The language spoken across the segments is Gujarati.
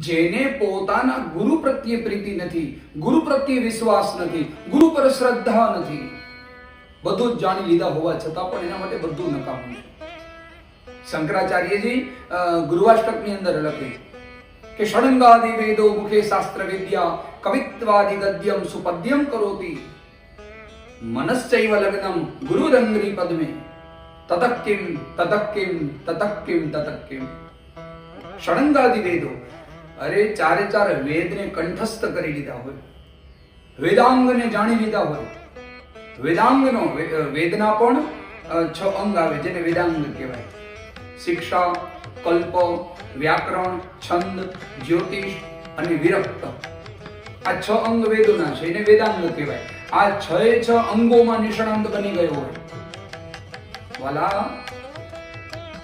જેને પોતાના ગુરુ પ્રત્યે પ્રીતિ નથી ગુરુ પ્રત્યે વિશ્વાસ નથી ગુરુ પર શ્રદ્ધા નથી બધું જ જાણી લીધા હોવા છતાં પણ એના માટે બધું નકામું છે શંકરાચાર્યજી અ, ગુરુવાષ્ટકની અંદર લખે કે ષડંગાદિ વેદો મુખે શાસ્ત્ર વિદ્યા કવિત્વાદિ ગદ્યમ સુપદ્યમ કરોતિ મનશ્ચૈવ લગ્નમ ગુરુરંગ્રી પદ્મે તતઃ કિમ તતઃ કિમ તતઃ કિમ તતઃ કિમ ષડંગાદિ વેદો અરે ચારે ચાર વેદને કંઠસ્થ કરી લીધા હોય. વેદાંગને જાણી લીધા હોય. વેદાંગનો વેદના પણ છ અંગ આવે જેને વેદાંગ કહેવાય. શિક્ષા, કલ્પ, વ્યાકરણ, છંદ, જ્યોતિષ અને વિરક્ત. આ છ અંગ વેદોના છે એને વેદાંગ કહેવાય. આ છ છ અંગોમાં નિષ્ણાંત બની ગયો હોય. વાલા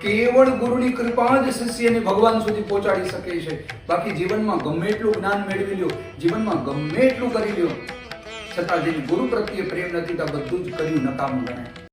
કેવળ ગુરુની કૃપા જ શિષ્યને ભગવાન સુધી પહોંચાડી શકે છે. બાકી જીવનમાં ગમે એટલું જ્ઞાન મેળવી લ્યો, જીવનમાં ગમે એટલું કરી લ્યો, છતાં જેની ગુરુ પ્રત્યે પ્રેમ નથી, તો બધું જ કર્યું નકામું ગણાય.